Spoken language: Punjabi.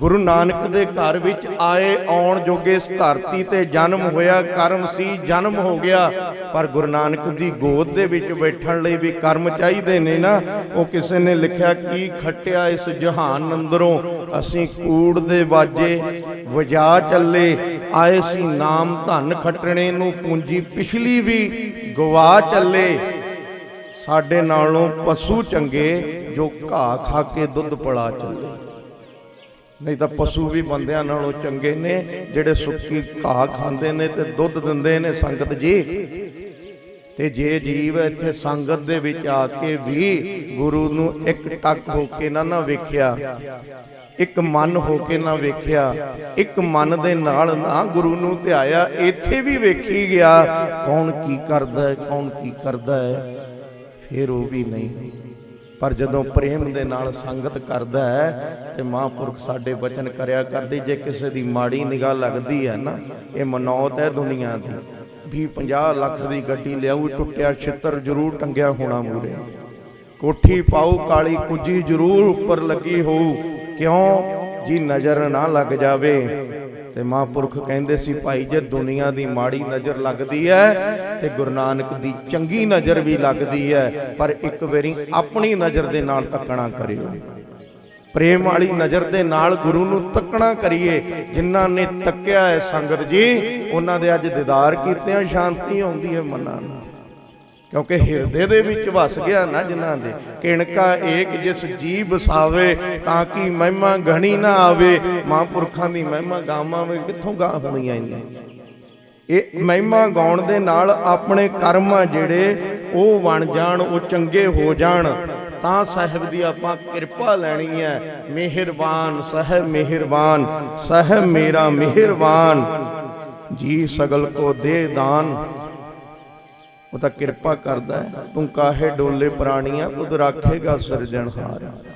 ਗੁਰੂ ਨਾਨਕ ਦੇ ਘਰ ਵਿੱਚ ਆਏ ਆਉਣ ਜੋਗੇ ਇਸ ਧਰਤੀ ਤੇ ਜਨਮ ਹੋਇਆ, ਕਰਮ ਸੀ, ਜਨਮ ਹੋ ਗਿਆ। ਪਰ ਗੁਰੂ ਨਾਨਕ ਦੀ ਗੋਦ ਦੇ ਵਿੱਚ ਬੈਠਣ ਲਈ ਵੀ ਕਰਮ ਚਾਹੀਦੇ ਨੇ ਨਾ। ਉਹ ਕਿਸੇ ਨੇ ਲਿਖਿਆ, ਕੀ ਖੱਟਿਆ ਇਸ ਜਹਾਨ ਅੰਦਰੋਂ? ਅਸੀਂ ਕੂੜ ਦੇ ਵਾਜੇ ਵਜਾ ਚੱਲੇ। ਆਏ ਸੀ ਨਾਮ ਧਨ ਖੱਟਣੇ ਨੂੰ ਪੂੰਜੀ, ਪਿਛਲੀ ਵੀ ਗਵਾ ਚੱਲੇ। ਸਾਡੇ ਨਾਲੋਂ ਪਸ਼ੂ ਚੰਗੇ ਜੋ ਘਾਹ ਖਾ ਕੇ ਦੁੱਧ ਪਲਾ ਚੱਲੇ। ਨਹੀਂ ਤਾਂ ਪਸ਼ੂ ਵੀ ਬੰਦਿਆਂ ਨਾਲੋਂ ਚੰਗੇ ਨੇ, ਜਿਹੜੇ ਸੁੱਕੀ ਘਾਹ ਖਾਂਦੇ ਨੇ ਤੇ ਦੁੱਧ ਦਿੰਦੇ ਨੇ ਸੰਗਤ ਜੀ। ਤੇ ਜੇ ਜੀਵ ਇੱਥੇ ਸੰਗਤ ਦੇ ਵਿੱਚ ਆ ਕੇ ਵੀ ਗੁਰੂ ਨੂੰ ਇੱਕ ਟੱਕ ਹੋ ਕੇ ਨਾ ਨਾ ਵੇਖਿਆ, ਇੱਕ ਮਨ ਹੋ ਕੇ ਨਾ ਵੇਖਿਆ, ਇੱਕ ਮਨ ਦੇ ਨਾਲ ਨਾ ਗੁਰੂ ਨੂੰ ਧਿਆਇਆ, ਇੱਥੇ ਵੀ ਵੇਖੀ ਗਿਆ, ਕੌਣ ਕੀ ਕਰਦਾ ਹੈ, ਕੌਣ ਕੀ ਕਰਦਾ ਹੈ, ਫਿਰ ਉਹ ਵੀ ਨਹੀਂ। ਪਰ ਜਦੋਂ ਪ੍ਰੇਮ ਦੇ ਨਾਲ ਸੰਗਤ ਕਰਦਾ ਹੈ ਤੇ ਮਹਾਂਪੁਰਖ ਸਾਡੇ ਬਚਨ ਕਰਿਆ ਕਰਦੇ, ਜੇ ਕਿਸੇ ਦੀ ਮਾੜੀ ਨਿਗਾਹ ਲੱਗਦੀ ਹੈ ਨਾ, ਇਹ ਮਨੌਤ ਹੈ ਦੁਨੀਆ ਦੀ। ਵੀ 50 ਲੱਖ ਦੀ ਗੱਡੀ ਲਿਆਉ ਟੁੱਟਿਆ ਛਿੱਤਰ ਜ਼ਰੂਰ ਟੰਗਿਆ ਹੋਣਾ ਮੂਰੇ ਕੋਠੀ ਪਾਉ ਕਾਲੀ ਕੁੱਜੀ ਜ਼ਰੂਰ ਉੱਪਰ ਲੱਗੀ ਹੋਊ। ਕਿਉਂ? ਜੀ ਨਜ਼ਰ ਨਾ ਲੱਗ ਜਾਵੇ। ਤੇ ਮਹਾਂਪੁਰਖ ਕਹਿੰਦੇ ਸੀ, ਭਾਈ, ਜੇ ਦੁਨੀਆ ਦੀ ਮਾੜੀ ਨਜ਼ਰ ਲੱਗਦੀ ਹੈ, ਤੇ ਗੁਰੂ ਨਾਨਕ ਦੀ ਚੰਗੀ ਨਜ਼ਰ ਵੀ ਲੱਗਦੀ ਹੈ, ਪਰ ਇੱਕ ਵਾਰੀ ਆਪਣੀ ਨਜ਼ਰ ਦੇ ਨਾਲ ਤੱਕਣਾ ਕਰਿਓ। ਪ੍ਰੇਮ ਵਾਲੀ ਨਜ਼ਰ ਦੇ ਨਾਲ ਗੁਰੂ ਨੂੰ ਤੱਕਣਾ ਕਰੀਏ। ਜਿਨ੍ਹਾਂ ਨੇ ਤੱਕਿਆ ਹੈ ਸੰਗਤ ਜੀ, ਉਹਨਾਂ ਦੇ ਅੱਜ ਦੀਦਾਰ ਕੀਤੇ ਆ ਸ਼ਾਂਤੀ ਆਉਂਦੀ ਹੈ ਮਨਾਂ ਨੂੰ ਕਿਉਂਕਿ ਹਿਰਦੇ ਦੇ ਵਿੱਚ ਵਸ ਗਿਆ ਨਾ ਜਿਨ੍ਹਾਂ ਦੇ। ਕਿਣਕਾ ਏਕ ਜਿਸ ਜੀ ਬਸਾਵੇ ਤਾਂ ਕਿ ਮਹਿਮਾ ਗਣੀ ਨਾ ਆਵੇ। ਮਹਾਂਪੁਰਖਾਂ ਦੀ ਮਹਿਮਾ ਗਾਵਾਂ ਕਿੱਥੋਂ ਗਾ ਹੋਣੀਆਂ ਇੰਨੇ ਇਹ ਮਹਿਮਾ ਗਾਉਣ ਦੇ ਨਾਲ ਆਪਣੇ ਕਰਮ ਜਿਹੜੇ ਉਹ ਬਣ ਜਾਣ, ਉਹ ਚੰਗੇ ਹੋ ਜਾਣ। ਤਾਂ ਸਾਹਿਬ ਦੀ ਆਪਾਂ ਕਿਰਪਾ ਲੈਣੀ ਹੈ। ਮਿਹਰਬਾਨ, ਸਹਿ ਮਿਹਰਬਾਨ, ਸਹਿ ਮੇਰਾ ਮਿਹਰਬਾਨ। ਜੀ ਸਗਲ ਕੋ ਦੇ ਦਾਨ। ਉਹ ਤਾਂ ਕਿਰਪਾ ਕਰਦਾ ਤੂੰ ਕਾਹੇ ਡੋਲੇ ਪ੍ਰਾਣੀਆਂ ਤੁਧ ਰਾਖੇਗਾ ਸਿਰਜਣਹਾਰ।